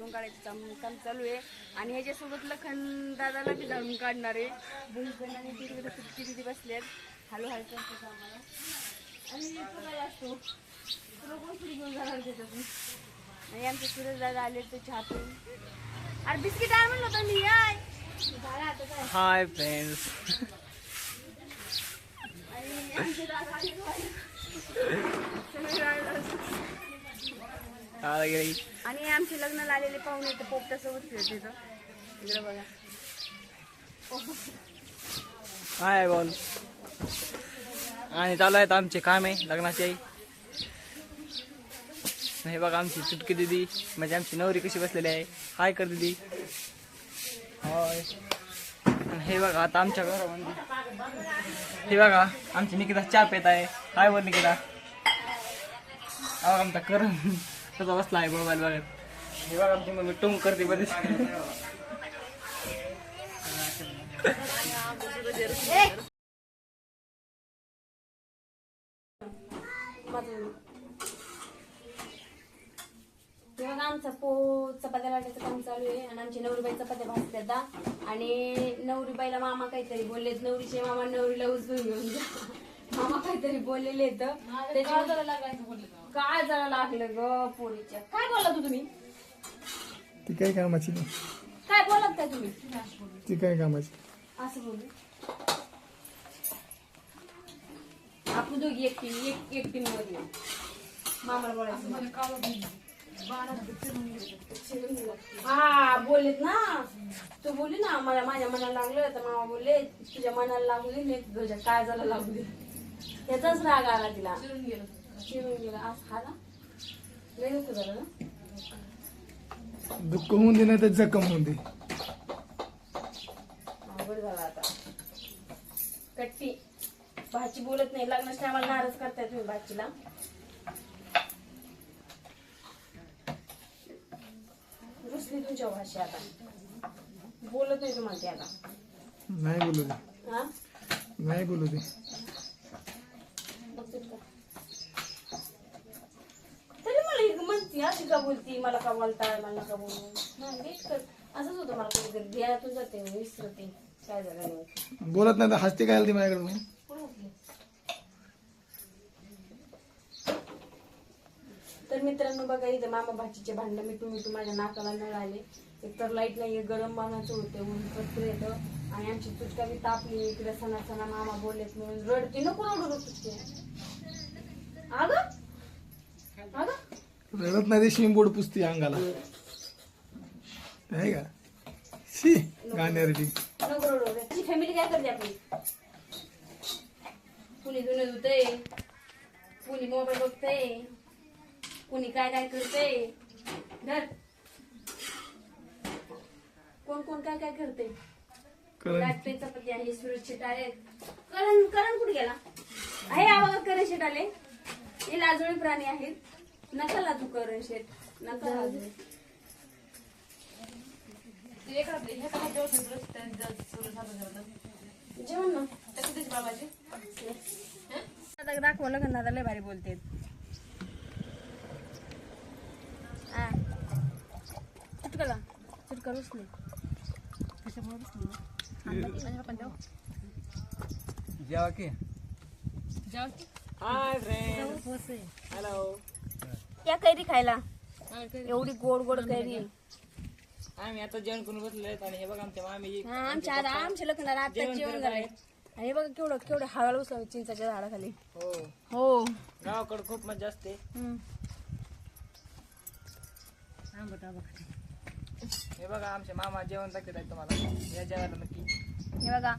झाडून काढायचं काम काम चालू आहे. आणि ह्याच्यासोबत लखन दादाला बी झाडून काढणार आहे. बुंकन आणि तिथे तिथे तिथे बसल्यात हॅलो करतो आम्हाला. आणि असतो. तुला कोण पुढे घेऊन जाणार त्याच्यातून? आणि आमचे सुरेश दादा आले ते चहा पिऊन. अरे बिस्किट आहे म्हणलं होतं मी याय झालं आता काय? Hi friends. आणि आमचे दादा आले. सगळे. आणि आमचे लग्नाला आलेले पाहुणे तर पोपटासोबत सोबत येतं इकडे बघा. हाय बोल. आणि चालू आहेत आमचे काम आहे लग्नाचे. हे बघा आमची चुटकी दिदी म्हणजे आमची नवरी कशी बसलेली आहे. हाय कर दिदी. हाय. हे बघा आता आमच्या घरामध्ये. हे बघा आमची निकिता चहा पेत आहे. हाय बोल निकिता. आमचा करण तसा बसला मोबाईल बघत. हे बघा आमची मम्मी टोंग करते बरेच तेव्हा आमचा पो चपात्या लाटायचं काम चालू आहे आणि आमची नवरीबाई चपात्या भाजतात आणि नवरीबाईला मामा काहीतरी बोललेत नवरीचे मामा नवरीला उचलून घेऊन जा. मामा काहीतरी बोललेले काय जरा लागलं ग पोरीच्या काय बोलला तू तुम्ही? ती काय कामाची नाही. काय बोलत काय तुम्ही? ती काय कामाची. असं बोलू. आपण दोघी एक टीम एक एक टीममध्ये. मामाला बोलायचं. हा बोललेत ना. तू बोलली ना मला माझ्या मनाला लागलं तर मामा बोलले तुझ्या मनाला लागू दे नाही तुझ्या काळजाला लागू दे त्याचाच राग आला तिला. चिरून गेला. आज हा ना? लय नको झालं ना? दुःख होऊन दे नाही तर जखम होऊन दे. अवघड झाला आता. कट्टी. भाची बोलत नाही. लग्नाच्या टायमाला नाराज करताय तुम्ही भाचीला. रुसली तुमच्या भाषी आता. बोलत नाही तुम्हाला ती आता. नाही बोलू दे. हा? नाही बोलू दे बघतो का तरी मला म्हणती अशी का बोलती मला का बोलताय मला का बोलू नाही नीट कर. असंच होतं मला कधीतरी ध्यानातून जाते मी विसरते. काय झालं बोलत नाही तर हसते काय आली माझ्याकडे मग उठले? तर मित्रांनो बघा इथं मामा भाचीचे भांडण मिठू मिठू माझ्या नाकाला नळ आले. एकतर लाइट नाहीये गरम पाण्याचं होते ऊन पत्र येतं आणि आमची तुटका बी तापली इकडे सणा सणा मामा बोललेत म्हणून रडते. नको रडू अग अग रडत नाही ते शिंबोड पुसते अंगाला. आहे का? शी गाण्यासाठी फॅमिली काय करते आपली? कुणी धुणं धुतय? कुणी मोबाईल बघतय? कुणी काय काय करतय? धर. कोण कोण काय काय करते करण. लाटते चपाती आहे सुरज शिटाळे करण करण कुठे गेला? आहे आवाज करण शेट आले. हे लाजोळी प्राणी आहेत. नका लाजू करण शेट नका जेवण ना. आता दाखवलं का दादा लय भारी बोलते चुटकला. चुटका रुसले जेवा की. हाय फ्रेंड्स हॅलो या कैरी खायला. एवढी गोड गोड कैरी. आम्ही आता जेवण करून बसले आणि हे बघा आमच्या मामी हा आमच्या आता आमच्या लग्नाला आता जेवण झालंय. आणि हे बघा केवढं केवढं हळू उचलावं चिंचाच्या झाडाखाली. हो. हो. गावाकडे खूप मजा असते. हे बघा आमचे मामा जेवण दाखवत आहेत तुम्हाला. या जेवायला नक्की. हे बघा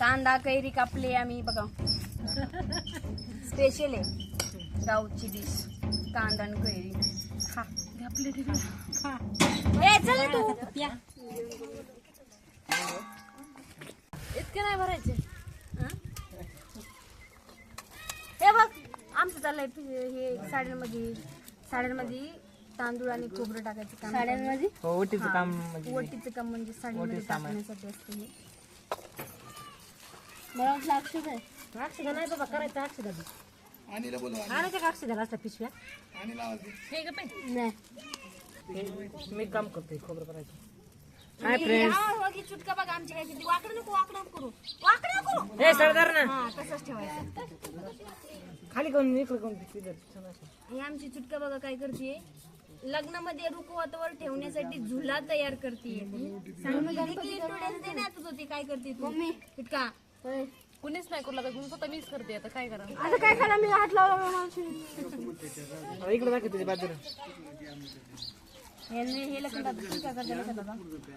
कांदा कैरी कापले आम्ही बघा. स्पेशल आहे. गावची डिश कांदा आणि कैरी. खा. घापले खा. ए, चल ना तू इतके नाही भरायचे. हं? हे बघ आमचं चाललंय हे साड्यांमध्ये साड्यांमध्ये तांदूळ आणि खोबरं टाकायचं काम. साड्यांमध्ये? हो ओटीचं काम म्हणजे वटीचं काम म्हणजे आहे. टाकण्यासाठी असते हे. मला वाटलं अक्षर आहे. अक्षदा नाही बाबा करायचं अक्षदा आणि बोलू आणायच्या पिशव्या. हे ग नाही. मी काम करतोय खोबरं करायचं हाय फ्रेंड्स चुटका बघा आमची काय किती. वाकडं नको वाकडं नको करू. वाकडं नको करू. हे सरदार ना. हा तसंच ठेवायचं. खाली कोण इकडे छान असं. ही आमची चुटका बघा काय करते लग्नामध्ये रुकवतवर ठेवण्यासाठी झुला तयार करते देण्यातच होती काय करते तू? चुटका. कुणीच नाही करू लागत मी स्वतः मीच करते आता काय करा आता काय करा मी हात लावला इकडे दाखव तुझ्या बाजूला. हे लग्न.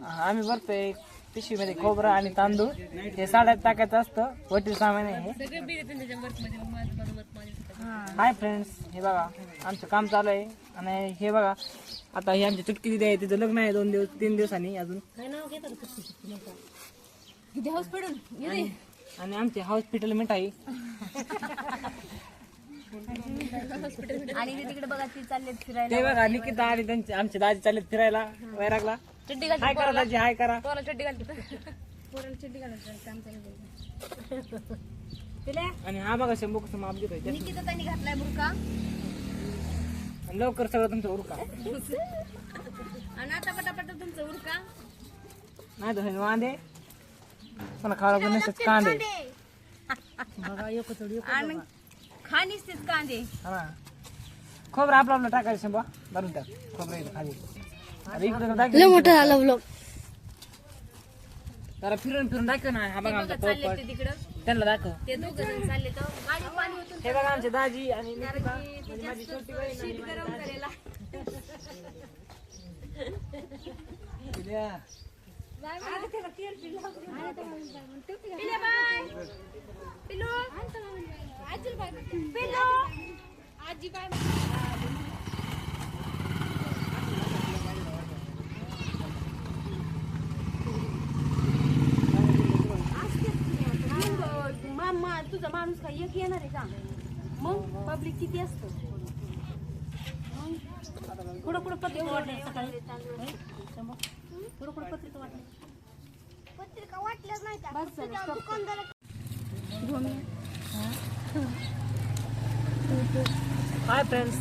हा, आम्ही भरतोय पिशवीमध्ये खोबरं आणि तांदूळ. हे साड्यात टाकायचं असतं वटील सामान आहे हे. सगळे बिल येते त्याच्या वर्कमध्ये मग माझं माझं वर्क माझ्या हाय फ्रेंड्स हे बघा आमचं काम चालू आहे. आणि हे बघा आता हे आमची चुटकी दिदी आहे तिचं लग्न आहे दोन दिवस तीन दिवसांनी अजून. किती हाऊस पडून आणि आणि आमचे हॉस्पिटल मिठाई आणि ते तिकडे बघा ती चालले फिरायला. ते बघा निकिता आणि त्यांचे आमचे दाजी चालले फिरायला वैरागला. चड्डी हाय करा दाजी हाय करा. पोराला चड्डी घालते. पोराला चड्डी तिला? आणि हा बघा शंभू कसं माप देतोय. निकिता त्यांनी घातलाय बुरका आणि लवकर सगळं तुमचं उरका. आणि आता पटापट तुमचं उरका. नाही तर वांदे. पण खावा लागून नसतात कांदे. आणि खाणीच तेच कांदे. हा. खोबरं आपलं आपलं टाकायचं शंभा. भरून टाक. खोबरं इथं खाली. अरे इकडे टाक मोठं झालं ब्लॉग जरा फिरून फिरून दाखव ना. हा बघा आमचा चालले पोपट. तिकडं. त्यांना दाखव. ते दोघ जण चालले तर गाडी पाणी होतं हे बघा आमचे दाजी आणि निकिता माझी छोटी बहीण आणि गरम करायला. आजी बाय मामा तुझा माणूस काय एक येणार आहे का? मग पब्लिक किती असतं? कुठं कुठं पत्रिका वाटली सकाळी कुठं कुठं पत्रिका वाटली. पत्रिका वाटल्याच नाही का? बस झालं, stop. दुकानदार हाय फ्रेंड्स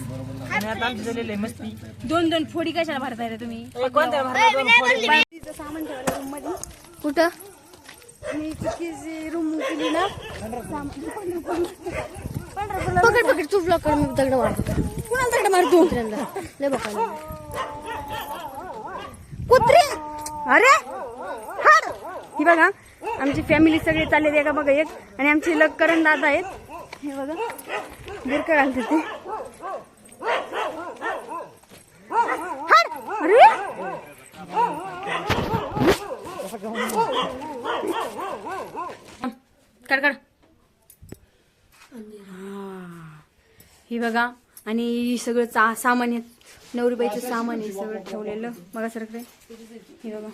आणि आता आमची झालेली आहे मस्ती. दोन दोन फोडी कशाला भरताय रे तुम्ही? ए, कोणत्या भारतात दोन फोडी? सामान ठेवलं रूममध्ये. कुठं? मी रूम केली ना पकड पकड तू ब्लॉक कर मी दगड मारतो कुणाला दगड मारतो कुत्र्यांना लय बघायला. कुत्रे! अरे ही बघा आमची फॅमिली सगळी चालली आहे. का बघा एक आणि आमचे लक्करण दादा आहेत. हे बघा बुरका घालते ते. हाड! अरे! बघा आणि सगळं चा सामान नवरीबाईचं सामान आहे सगळं ठेवलेलं. बघा सर हे बघा.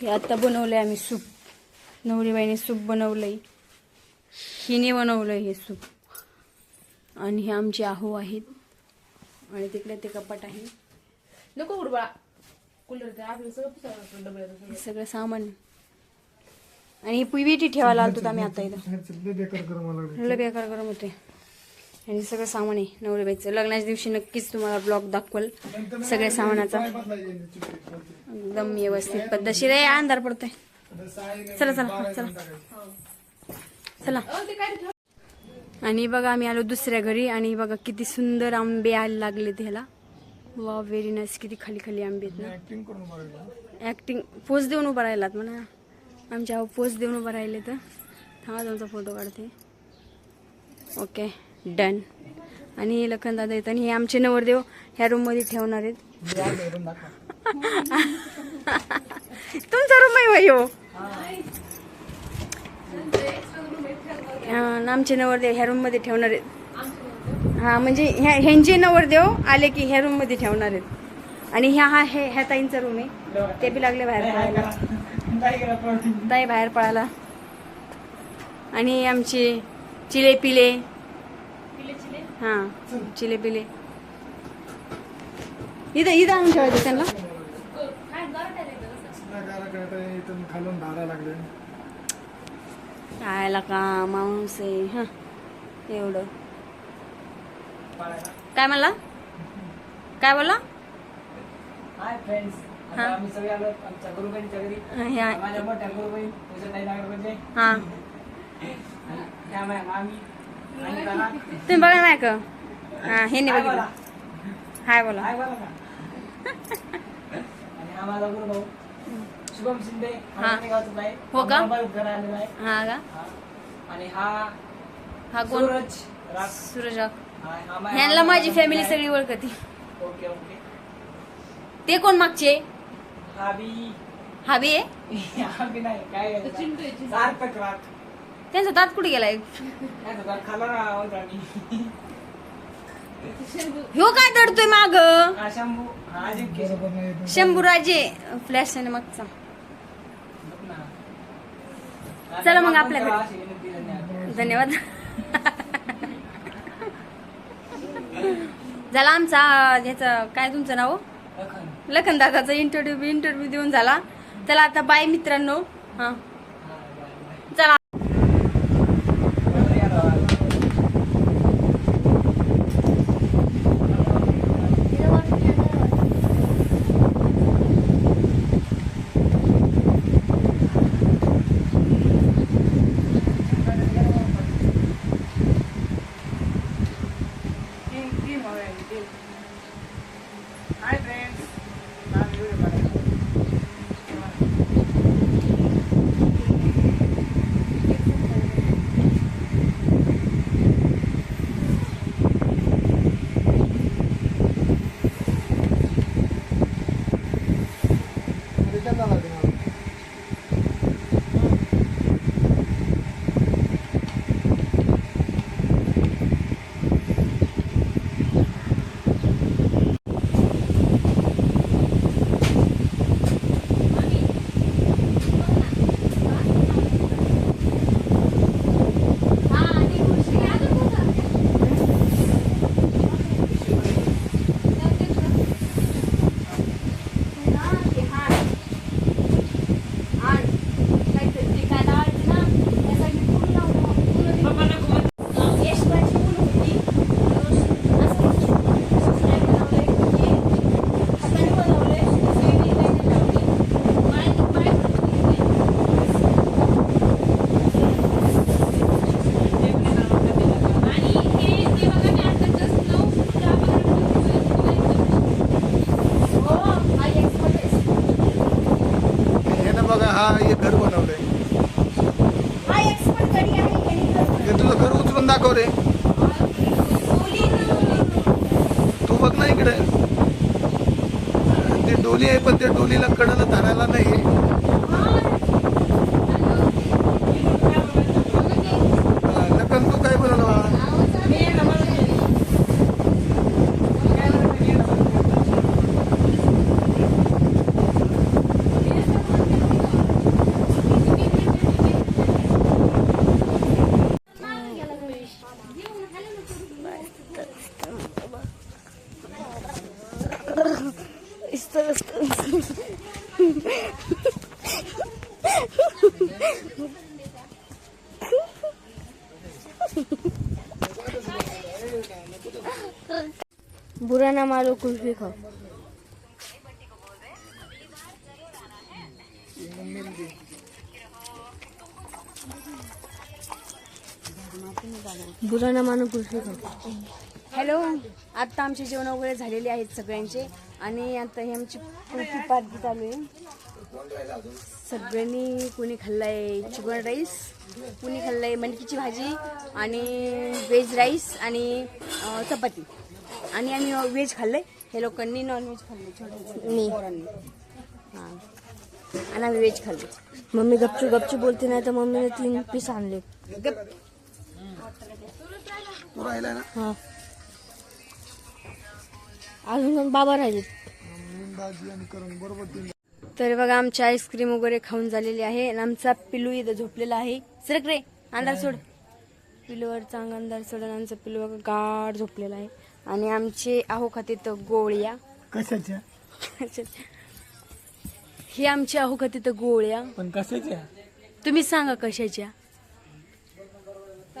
हे आता बनवलंय आम्ही सूप. नवरीबाईने सूप बनवलंय. हिने बनवलंय हे सूप. आणि हे आमचे आहू आहेत. आणि तिकडे ते कपाट आहे. नको उडबा हे सगळं सामान. आणि पिविटी ठेवायला आलतो आम्ही आता इथं. लय बेकार गरम होते आणि सगळं सामान आहे नवरीबाईचं लग्नाच्या दिवशी नक्कीच तुम्हाला ब्लॉग दाखवल सगळ्या सामानाचा. एकदम व्यवस्थित पद्धतशीर आहे. अंधार पडतोय. चला चला चला. चला. आणि बघा आम्ही आलो दुसऱ्या घरी आणि बघा किती सुंदर आंबे यायला लागले त्याला वा व्हेरी नाईस किती खाली खाली आंबे आहेत ना. ऍक्टिंग पोच देऊन उभा राहिलात म्हणा. आमच्या पोच देऊन उभा राहिले तर. थांबा तुमचा फोटो काढते. Okay done. आणि लखन दादा येत आणि हे आमचे नवरदेव ह्या रूममध्ये ठेवणार आहेत. तुमचा रूम आहे भाई हो. आमचे नवरदेव ह्या रूममध्ये ठेवणार आहेत. हा म्हणजे ह्या ह्यांचे नवरदेव आले की ह्या रूममध्ये ठेवणार आहेत. आणि ह्या हा हे ह्या ताईंचा रूम आहे. ते बी लागले बाहेर पळायला. ताई बाहेर पळाला. आणि आमचे चिले पिले हा चिले. पिले इथं इथं आणून ठेवायचं त्यांना. गारा काय इथून खालून धारा लागले. खायला का मांस आहे हा एवढं. काय म्हणला? काय बोला हाय फ्रेंड्स हा. आम्ही सगळे आलो आमच्या गुरुबाईंच्या घरी. ह्या माझ्या मोठ्या गुरुबाई तुझ्या ताई नागरगोजे हा आणि तुम्ही बघा नाही का हा हे नाही बघितलं. बोला. हाय बोला. हाय बोला. का आणि हा माझा गुरुभाऊ. शुभम शिंदे. हा. का? हा का? हा. आणि हा हा कोण? सूरज राग. सूरज हा, हा मा- ह्यांना माझी फॅमिली सगळी ओळखती आहे. Okay okay. ते कोण मागचे? हा बी हा बी आहे? हा बी नाही काय. सार्थक राग. त्यांचा दात कुठे गेलाय. ह्यो काय दडतोय माग. शंभूराजे फ्लॅश आणि मागचा चला मग आपल्याकडे. धन्यवाद. झाला आमचा ह्याचं काय तुमचं नाव लखन. लखन दादाचा इंटरव्ह्यू इंटरव्ह्यू देऊन झाला चला आता बाय मित्रांनो हा हे हा एक घर बनवलंय हे तुझं घर उचलून दाखव रे तू बघ ना इकडे. ते डोली आहे पण त्या डोलीला कडला धरायला नाही लखन तू काय बनवलं बाळा? बुरा ना मारो कुल्फी खाओ। बुरा ना मानो कुल्फी खाओ। हॅलो आत्ता आमचे जेवण वगैरे झालेले आहेत सगळ्यांचे. आणि आता ही आमची कुल्फी पार्टी चालू आहे. सगळ्यांनी कोणी खाल्लाय? Chicken rice? कोणी खाल्लाय मटकीची भाजी आणि व्हेज राईस आणि चपाती. आणि आम्ही व्हेज खाल्लंय. हे लोकांनी नॉन व्हेज खाल्ले छोटे पोरांनी. हां. आणि आम्ही व्हेज खाल्ले मम्मी गपचू गपचू बोलते नाही तर मम्मीने तीन पीस आणले. गप. तू राहिला ना? हा. अजून बाबा राहिले. तर बघा आमची आईस्क्रीम वगैरे खाऊन झालेली आहे आणि आमचा पिलू इथं झोपलेला आहे. सरक रे अंधार सोड. पिलूवर चांगला अंधार सोड आणि आमचा पिलू बघा गाढ झोपलेला आहे. आणि आमचे आहो खाते तर गोळ्या. कशाच्या? ही आमची आहो खाते तर गोळ्या. पण कशाच्या? तुम्ही सांगा कशाच्या?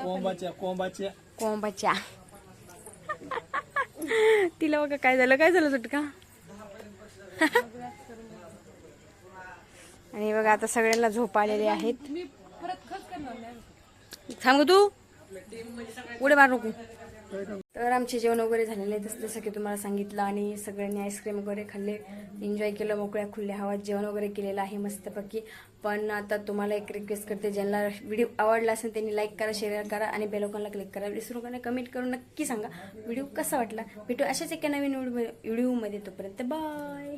कोंबाच्या कोंबाच्या. कोंबाच्या. तिला बघा काय झालं काय झालं सुटका? आणि बघा आता सगळ्यांना झोप आलेले आहेत. मी परत खर्च करणार नाही. थांब ग तू. उडे मार नको. तर आमचे जेवण वगैरे झालेले आहे तसं जसं की तुम्हाला सांगितलं आणि सगळ्यांनी आईस्क्रीम वगैरे खाल्ले एन्जॉय केलं मोकळ्या खुल्या हवात जेवण वगैरे केलेलं आहे मस्तपैकी. पण आता तुम्हाला एक रिक्वेस्ट करते ज्यांना व्हिडिओ आवडला असेल त्यांनी लाईक करा शेअर करा आणि बेलोकॉनला क्लिक करा. विसरू नका कमेंट करून नक्की सांगा व्हिडिओ कसा वाटला. भेटू अशाच एका नवीन व्हिडिओ व्हिडिओमध्ये तोपर्यंत बाय